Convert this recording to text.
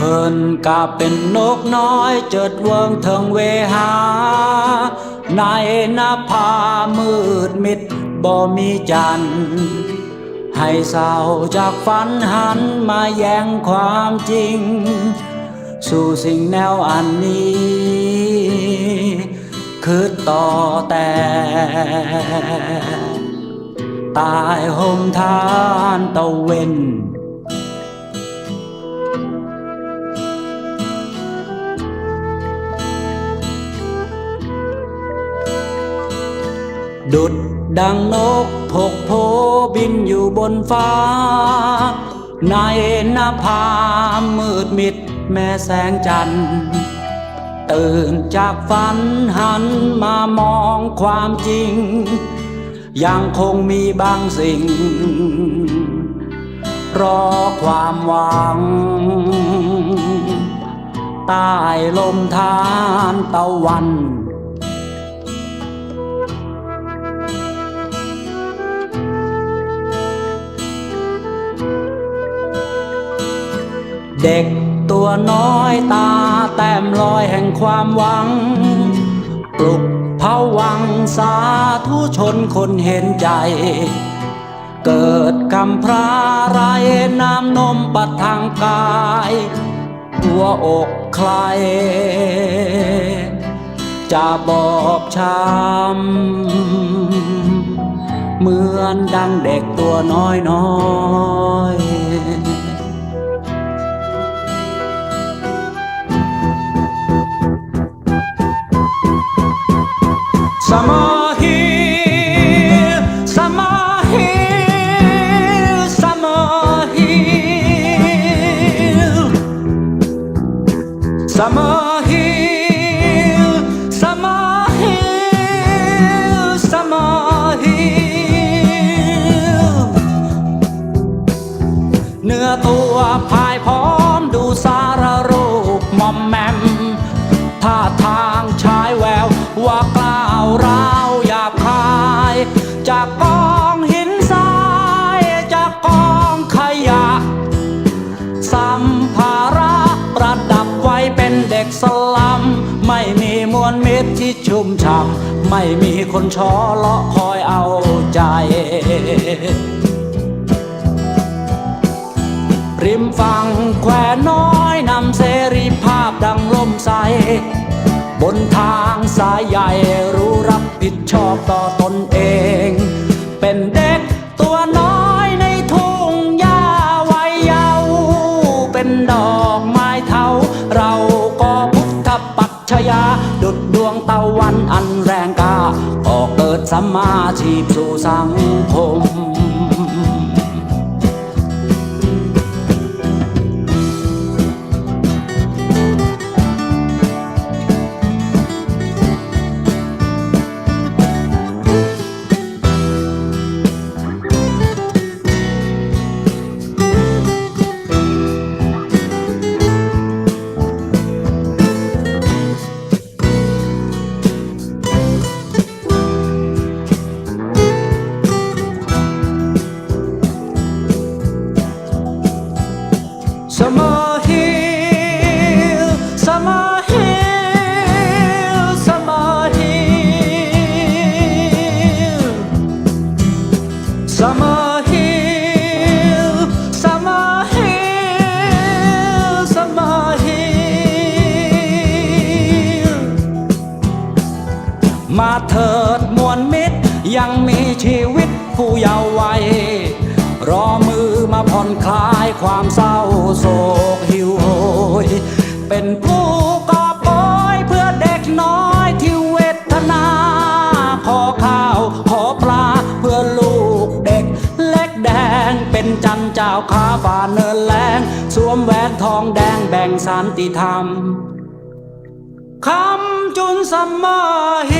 ฮินกาเป็นนกน้อยเจิดเวงเถิงเวหา ในนภามืดมิดบ่มีจันทร์ให้เศร้าจากฝันหันมาแย่งความจริง สู่สิ่งแนวอันนี้ คือต่อแต่ตายห่มทานตะเวน ดุดดังนกพกโพบินอยู่บนฟ้า ในนภามืดมิดแม่แสงจันทร์ตื่นจากฝันหันมามองความจริง ยังคงมีบางสิ่ง รอความหวัง ใต้ลมทานตะวัน เด็กตัวน้อยตาแต้มลอยแห่งความหวัง ปลุกเผาวังสาธุชนคนเห็นใจ เกิดกำพร้าไรน้ำนมปัดทางกาย หัวอกใคร จะบอบช้ำเหมือนดังเด็กตัวน้อยน้อย Summer here, summer here, summer here, summer here, summer here, summer here. เนื้อตัวพายพร้อมดูสารรูปมอมแมมท่าทางชายแววว่า มิตชุ่มช่ำไม่มีคนช้อเลาะคอยเอาใจ ริมฝั่งแควน้อยนำเสรีภาพดังลมใส บนทางสายใหญ่รู้รับผิดชอบต่อตนเอง เป็นเด็กตัวน้อย สัมมาชีพสู่สังคม มาเถิดมวลมิตรยังมีชีวิตผู้เยาว์ายความเศร้าโศกหิวโหยเป็นผู้กอบโอยเพื่อเด็กน้อยที่เวทนา ขอข้าวขอปลาเพื่อลูกเด็ก เล็กแดงเป็นจันเจ้าขาฝ่าเนินแรงสวมแหวนทองแดงแบ่งสันติธรรมคำจุนสมมาเฮ